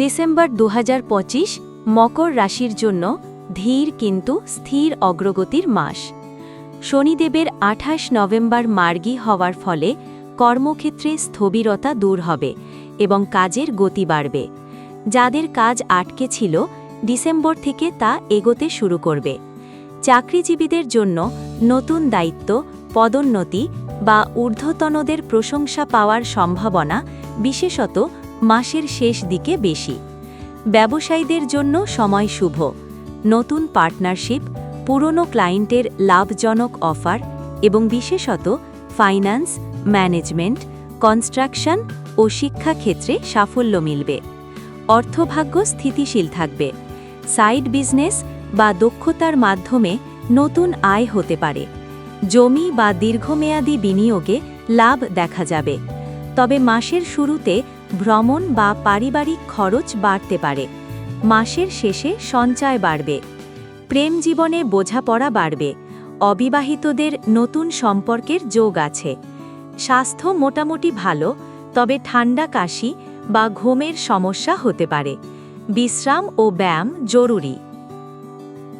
December দু হাজার পঁচিশ মকর রাশির জন্য ধীর কিন্তু স্থির অগ্রগতির মাস। শনিদেবের আঠাশ নভেম্বর মার্গী হওয়ার ফলে কর্মক্ষেত্রে স্থবিরতা দূর হবে এবং কাজের গতি বাড়বে। যাদের কাজ আটকে ছিল, ডিসেম্বর থেকে তা এগোতে শুরু করবে। চাকরিজীবীদের জন্য নতুন দায়িত্ব, পদোন্নতি বা ঊর্ধ্বতনদের প্রশংসা পাওয়ার সম্ভাবনা বিশেষত মাসের শেষ দিকে বেশি। ব্যবসায়ীদের জন্য সময় শুভ। নতুন পার্টনারশিপ, পুরনো ক্লায়েন্টের লাভজনক অফার এবং বিশেষত ফাইন্যান্স, ম্যানেজমেন্ট, কনস্ট্রাকশন ও শিক্ষাক্ষেত্রে সাফল্য মিলবে। অর্থভাগ্য স্থিতিশীল থাকবে। সাইড বিজনেস বা দক্ষতার মাধ্যমে নতুন আয় হতে পারে। জমি বা দীর্ঘমেয়াদী বিনিয়োগে লাভ দেখা যাবে। তবে মাসের শুরুতে ভ্রমণ বা পারিবারিক খরচ বাড়তে পারে। মাসের শেষে সঞ্চয় বাড়বে। প্রেম জীবনে বোঝাপড়া বাড়বে। অবিবাহিতদের নতুন সম্পর্কের যোগ আছে। স্বাস্থ্য মোটামুটি ভালো, তবে ঠান্ডা কাশি বা ঘুমের সমস্যা হতে পারে। বিশ্রাম ও ব্যায়াম জরুরি।